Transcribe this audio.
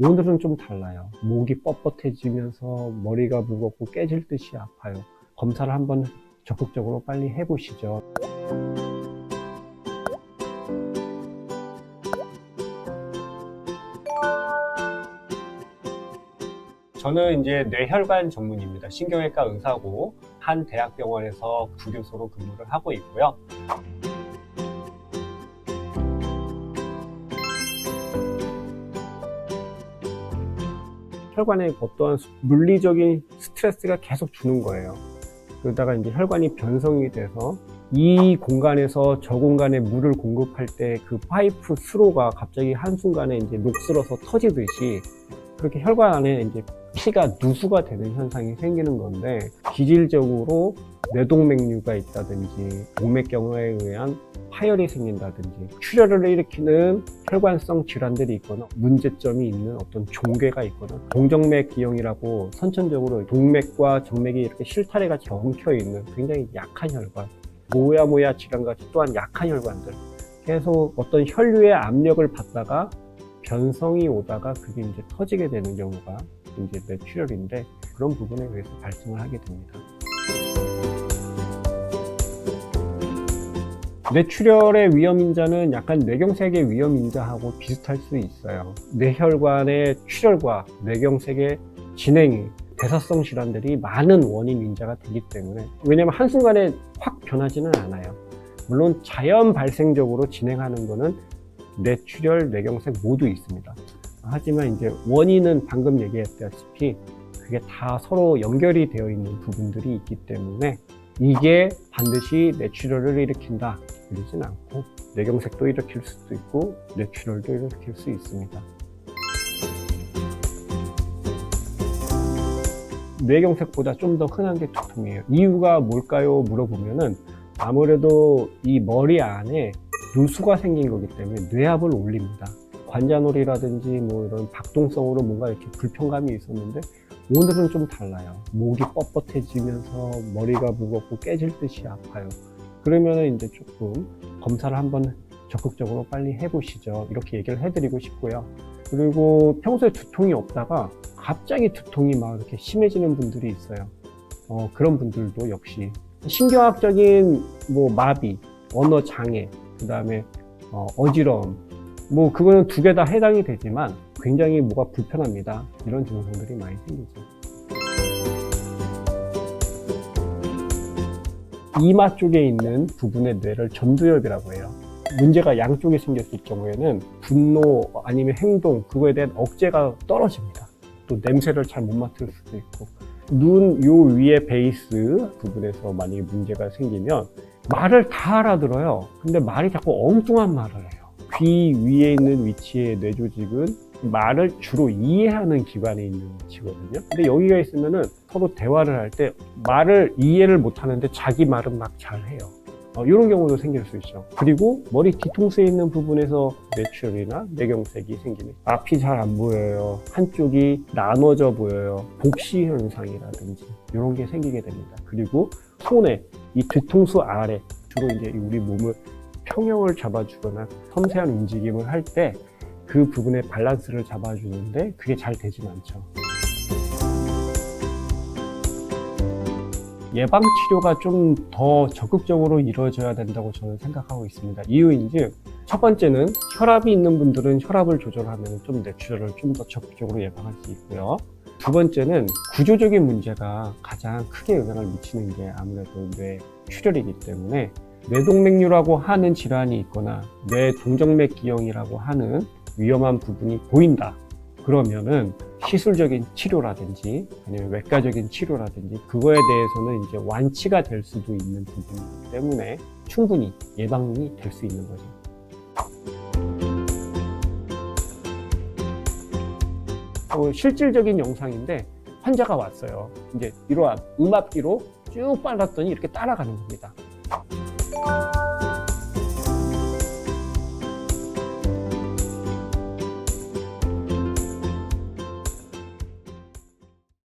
오늘은 좀 달라요. 목이 뻣뻣해지면서 머리가 무겁고 깨질 듯이 아파요. 검사를 한번 적극적으로 빨리 해보시죠. 저는 이제 뇌혈관 전문입니다. 신경외과 의사고 한 대학병원에서 부교수로 근무를 하고 있고요. 혈관에 어떠한 물리적인 스트레스가 계속 주는 거예요. 그러다가 이제 혈관이 변성이 돼서 이 공간에서 저 공간에 물을 공급할 때 그 파이프 수로가 갑자기 한순간에 이제 녹슬어서 터지듯이 그렇게 혈관 안에 이제 피가 누수가 되는 현상이 생기는 건데 기질적으로 뇌동맥류가 있다든지 동맥경화에 의한 파열이 생긴다든지 출혈을 일으키는 혈관성 질환들이 있거나 문제점이 있는 어떤 종괴가 있거나 동정맥 기형이라고 선천적으로 동맥과 정맥이 이렇게 실타래가 같이 엉켜 있는 굉장히 약한 혈관 모야 모야 질환같이 또한 약한 혈관들 계속 어떤 혈류의 압력을 받다가 변성이 오다가 그게 이제 터지게 되는 경우가 이제 뇌출혈인데 그런 부분에 의해서 발생을 하게 됩니다. 뇌출혈의 위험 인자는 약간 뇌경색의 위험 인자하고 비슷할 수 있어요. 뇌혈관의 출혈과 뇌경색의 진행이 대사성 질환들이 많은 원인 인자가 되기 때문에 왜냐하면 한순간에 확 변하지는 않아요. 물론 자연 발생적으로 진행하는 거는 뇌출혈, 뇌경색 모두 있습니다. 하지만 이제 원인은 방금 얘기했다시피 그게 다 서로 연결이 되어 있는 부분들이 있기 때문에 이게 반드시 뇌출혈을 일으킨다 그러진 않고 뇌경색도 일으킬 수도 있고 뇌출혈도 일으킬 수 있습니다. 뇌경색보다 좀 더 흔한 게 두통이에요. 이유가 뭘까요? 물어보면은 아무래도 이 머리 안에 누수가 생긴 거기 때문에 뇌압을 올립니다. 관자놀이라든지 뭐 이런 박동성으로 뭔가 이렇게 불편감이 있었는데 오늘은 좀 달라요. 목이 뻣뻣해지면서 머리가 무겁고 깨질 듯이 아파요. 그러면은 이제 조금 검사를 한번 적극적으로 빨리 해보시죠. 이렇게 얘기를 해드리고 싶고요. 그리고 평소에 두통이 없다가 갑자기 두통이 막 이렇게 심해지는 분들이 있어요. 어, 그런 분들도 역시 신경학적인 뭐 마비, 언어 장애, 그 다음에 어, 어지러움, 뭐 그거는 두 개 다 해당이 되지만 굉장히 뭐가 불편합니다. 이런 증상들이 많이 생기죠. 이마 쪽에 있는 부분의 뇌를 전두엽이라고 해요. 문제가 양쪽에 생겼을 경우에는 분노 아니면 행동 그거에 대한 억제가 떨어집니다. 또 냄새를 잘 못 맡을 수도 있고 눈 요 위에 베이스 부분에서 만약에 문제가 생기면 말을 다 알아들어요. 근데 말이 자꾸 엉뚱한 말을. 귀 위에 있는 위치의 뇌조직은 말을 주로 이해하는 기관에 있는 위치거든요. 근데 여기가 있으면은 서로 대화를 할 때 말을 이해를 못 하는데 자기 말은 막 잘해요. 어, 이런 경우도 생길 수 있죠. 그리고 머리 뒤통수에 있는 부분에서 뇌출혈이나 뇌경색이 생기면 앞이 잘 안 보여요. 한쪽이 나눠져 보여요. 복시 현상이라든지 이런 게 생기게 됩니다. 그리고 손에 이 뒤통수 아래 주로 이제 우리 몸을 평형을 잡아주거나 섬세한 움직임을 할 때 그 부분의 밸런스를 잡아주는데 그게 잘 되진 않죠. 예방 치료가 좀 더 적극적으로 이루어져야 된다고 저는 생각하고 있습니다. 이유인즉 첫 번째는 혈압이 있는 분들은 혈압을 조절하면 좀 뇌출혈을 좀 더 적극적으로 예방할 수 있고요. 두 번째는 구조적인 문제가 가장 크게 영향을 미치는 게 아무래도 뇌 출혈이기 때문에 뇌동맥류라고 하는 질환이 있거나 뇌동정맥 기형이라고 하는 위험한 부분이 보인다. 그러면은 시술적인 치료라든지 아니면 외과적인 치료라든지 그거에 대해서는 이제 완치가 될 수도 있는 부분이기 때문에 충분히 예방이 될 수 있는 거죠. 어, 실질적인 영상인데 환자가 왔어요. 이제 이러한 음압기로 쭉 빨았더니 이렇게 따라가는 겁니다. you